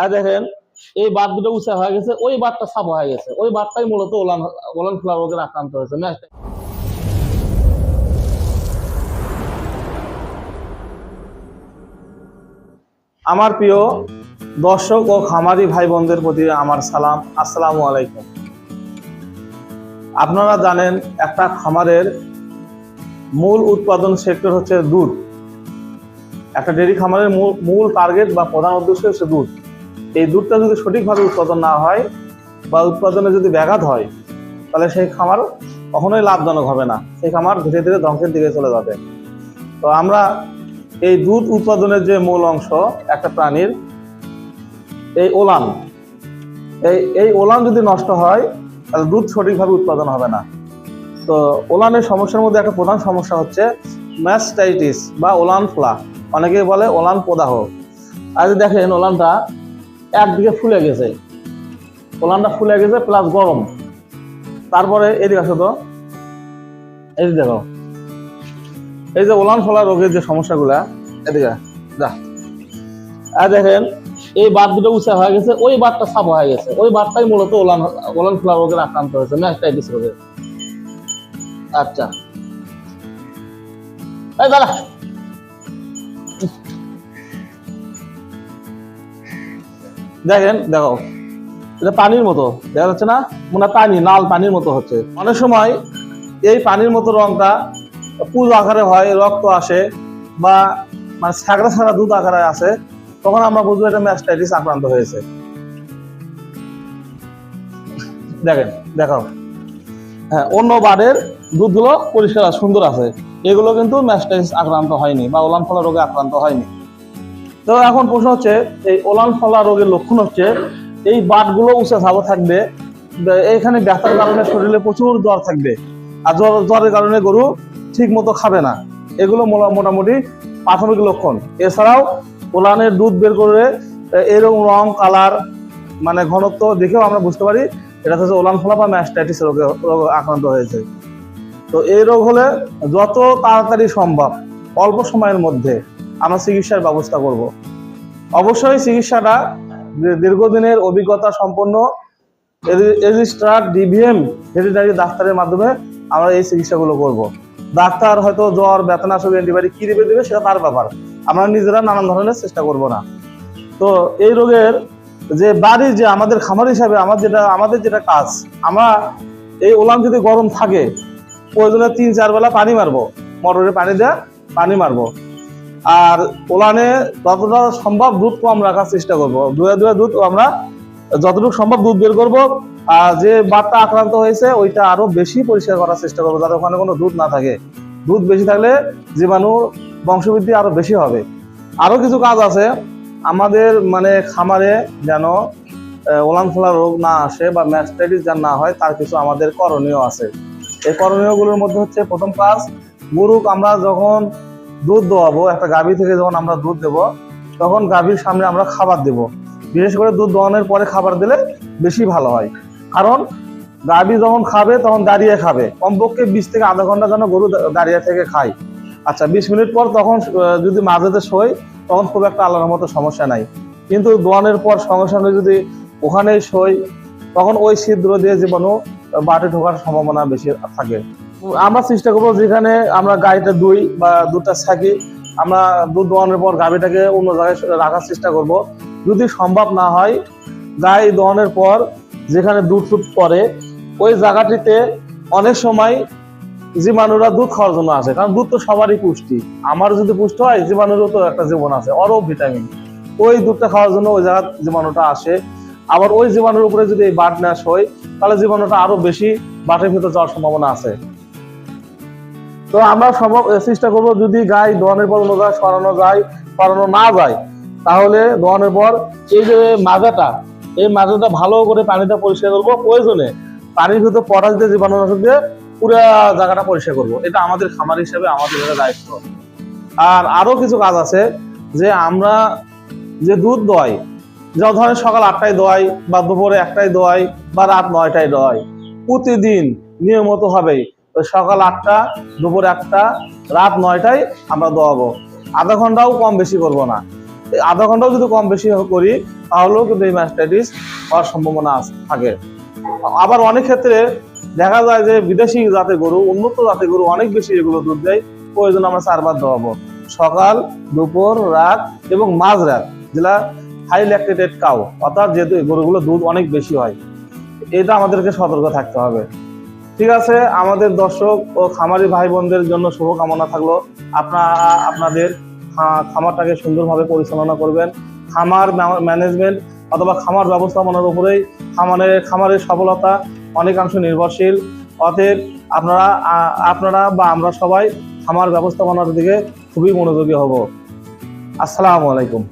আর দেখেন, এই বাদ দুটো উঁচা হয়ে গেছে, ওই বাদটা সাপ হয়ে গেছে। ওই বাদটাই মূলত ওলান ওলান ফোলা রোগের আক্রান্ত হয়েছে। ম্যাচটা আমার প্রিয় দর্শক ও খামারি ভাই বোনদের প্রতি আমার সালাম। আসসালামু আলাইকুম। আপনারা জানেন, একটা খামারের মূল উৎপাদন সেক্টর হচ্ছে দুধ। একটা ডেয়ারি খামারের মূল টার্গেট বা প্রধান উদ্দেশ্য হচ্ছে দুধ। এই দুধটা যদি সঠিকভাবে উৎপাদন না হয় বা উৎপাদনে যদি ব্যাঘাত হয়, তাহলে সেই খামার কখনোই লাভজনক হবে না। সেই খামার ধীরে ধীরে ধ্বংসের দিকে চলে যাবে। তো আমরা এই দুধ উৎপাদনের যে মূল অংশ, একটা প্রাণীর, এই ওলান, এই এই ওলান যদি নষ্ট হয়, তাহলে দুধ সঠিকভাবে উৎপাদন হবে না। তো ওলানের সমস্যার মধ্যে একটা প্রধান সমস্যা হচ্ছে ম্যাস্টাইটিস বা ওলান ফ্লা। অনেকেই বলে ওলান প্রদাহ। আজ দেখেন ওলানটা একদিকে ফুলে গেছে। ওলানটা ফুলে গেছে প্লাস গরম। তারপরে এদিকে আসো তো। এই দেখো। এই যে ওলান ফলা রোগের যে সমস্যাগুলা, এদিকে যা। আর দেখেন, এই বাদ দুটো উঁচা হয়ে গেছে, ওই বাদটা সাপ হয়ে গেছে। ওই বাদটাই মূলত ওলান ওলান ফোলা রোগের আক্রান্ত হয়েছে, ম্যাস্টাইটিস রোগের আচ্ছা। এই দাদা দেখেন, দেখো, এটা পানির মতো, দেখা যাচ্ছে না? মনে পানি লাল পানির মতো হচ্ছে। অনেক সময় এই পানির মতো রংটা পুজ আকারে হয়, রক্ত আসে বা মানে ছাগড়া ছাড়া দুধ আকারে আসে, তখন আমরা বুঝব এটা ম্যাস্টাইটিস আক্রান্ত হয়েছে। দেখেন, দেখাও। হ্যাঁ অন্য বারের দুধগুলো পরিষ্কার সুন্দর আছে। এগুলো কিন্তু ম্যাস্টাইটিস আক্রান্ত হয়নি বা ওলান ফলা রোগে আক্রান্ত হয়নি। তো এখন প্রশ্ন হচ্ছে, এই ওলান ফলা রোগের লক্ষণ হচ্ছে, এই বাটগুলো উঁচা ঝাবো থাকবে, এখানে ব্যথার কারণে শরীরে প্রচুর জ্বর থাকবে, আর জ্বর, জ্বরের কারণে গরু ঠিক মতো খাবে না। এগুলো মোটামুটি প্রাথমিক লক্ষণ। এছাড়াও ওলানের দুধ বের করে, এরকম রং, কালার মানে ঘনত্ব দেখেও আমরা বুঝতে পারি, এটা হচ্ছে ওলান ফলা বা ম্যাস্টাইটিস রোগে, রোগ আক্রান্ত হয়েছে। তো এই রোগ হলে যত তাড়াতাড়ি সম্ভব, অল্প সময়ের মধ্যে আমরা চিকিৎসার ব্যবস্থা করব। অবশ্যই চিকিৎসাটা দীর্ঘদিনের অভিজ্ঞতা সম্পন্ন রেজিস্ট্রার ডিভিএম হেরিটারি ডাক্তারের মাধ্যমে আমরা এই চিকিৎসাগুলো করব। ডাক্তার হয়তো জ্বর বেতনাশক অ্যান্টিবায়োটিক কী দেবে দেবে সেটা তার ব্যাপার। আমরা নিজেরা নানান ধরনের চেষ্টা করব না। তো এই রোগের যে বাড়ির যে আমাদের খামার হিসাবে আমার যেটা আমাদের যেটা কাজ, আমরা এই ওলাম যদি গরম থাকে, প্রয়োজনে তিন চার বেলা পানি মারবো। মটরে পানি দেওয়া পানি মারবো। আর ওলানে যতটা সম্ভব দুধ কম রাখার চেষ্টা করব। দুয়ে দুয়ে দুধ আমরা যতটুকু সম্ভব দুধ বের করব। আর যে বাতটা আক্রান্ত হয়েছে, ওইটা আরও বেশি পরিষ্কার করার চেষ্টা করব যাতে ওখানে কোনো দুধ না থাকে। দুধ বেশি থাকলে জীবাণু বংশবৃদ্ধি আরও বেশি হবে। আরও কিছু কাজ আছে। আমাদের মানে খামারে যেন ওলান ফোলা রোগ না আসে বা ম্যাস্টাইটিস যেন না হয়, তার কিছু আমাদের করণীয় আছে। এই করণীয়গুলোর মধ্যে হচ্ছে প্রথম কাজ, গরুক আমরা যখন দুধ দোয়াবো, একটা গাভী থেকে যখন আমরা দুধ দেবো, তখন গাভীর সামনে আমরা খাবার দেব। বিশেষ করে দুধ দোয়ানোর পরে খাবার দিলে বেশি ভালো হয়। কারণ গাভী যখন খাবে, তখন দাঁড়িয়ে খাবে। কমপক্ষে বিশ থেকে আধা ঘণ্টা যেন গরু দাঁড়িয়ে থেকে খায়। আচ্ছা বিশ মিনিট পর তখন যদি মাঝেতে শোয়, তখন খুব একটা আলাদার মতো সমস্যা নাই। কিন্তু দোয়ানোর পর সঙ্গে সঙ্গে যদি ওখানেই শোয়, তখন ওই ছিদ্র দিয়ে জীবাণু বাটে ঢোকার সম্ভাবনা বেশি থাকে। আমরা চেষ্টা করব যেখানে আমরা গাড়িটা দুই বা দুধটা থাকি আমরা দুধ দোয়ানোর পর গাভীটাকে অন্য জায়গায় রাখার চেষ্টা করব। যদি সম্ভব না হয় গাই দোয়ানোর পর যেখানে দুধ টুধ পরে ওই জায়গাটিতে অনেক সময় জীবাণুরা দুধ খাওয়ার জন্য আসে। কারণ দুধ তো সবারই পুষ্টি। আমার যদি পুষ্ট হয়, জীবাণুরও তো একটা জীবন আছে অরও ভিটামিন। ওই দুধটা খাওয়ার জন্য ওই জায়গা জীবাণুটা আসে। আবার ওই জীবাণুর উপরে যদি এই বাট ন্যাস হয়, তাহলে জীবাণুটা আরও বেশি বাটের ভিতর যাওয়ার সম্ভাবনা আছে। তো আমরা সম্ভব চেষ্টা করব যদি গাই দোয়ানের পর জায়গায় সরানো যায়, সরানো না যায়, তাহলে দোয়ানের পর এই যে মাজাটা, এই মাজাটা ভালো করে পানিটা পরিষ্কার করব। প্রয়োজনে পানির ভিতর পটাশ দিয়ে জীবাণুনাশক দিয়ে পুরো জায়গাটা পরিষ্কার করব। এটা আমাদের খামার হিসেবে আমাদের এটা দায়িত্ব। আর আরও কিছু কাজ আছে যে আমরা যে দুধ দোয়াই, যেমন ধরেন সকাল আটটায় দোয়াই বা দুপুরে একটায় দোয়াই বা রাত নয়টায় দোয়াই, প্রতিদিন নিয়মিত হবেই। সকাল আটটা, দুপুর একটা, রাত নয়টায় আমরা দোয়াবো। আধা ঘন্টাও কম বেশি করব না। আধা ঘন্টাও যদি কম বেশি করি, তাহলেও কিন্তু এই ম্যাস্টাইটিস হওয়ার সম্ভাবনা থাকে। আবার অনেক ক্ষেত্রে দেখা যায় যে বিদেশি জাতের গরু, উন্নত জাতের গরু অনেক বেশি এগুলো দুধ দেয়। প্রয়োজন আমরা চারবার দোয়াবো। সকাল, দুপুর, রাত এবং মাঝ রাত যেটা হাই ল্যাকটেটেড কাউ অর্থাৎ যেহেতু গরুগুলো দুধ অনেক বেশি হয়। এটা আমাদেরকে সতর্ক থাকতে হবে। ঠিক আছে, আমাদের দর্শক ও খামারি ভাই বোনদের জন্য শুভকামনা থাকল। আপনারা, আপনাদের খামারটাকে সুন্দরভাবে পরিচালনা করবেন। খামার ম্যানেজমেন্ট অথবা খামার ব্যবস্থাপনার উপরেই খামারের খামারের সফলতা অনেকাংশ নির্ভরশীল। অতএব আপনারা আপনারা বা আমরা সবাই খামার ব্যবস্থাপনার দিকে খুবই মনোযোগী হব। আসসালামু আলাইকুম।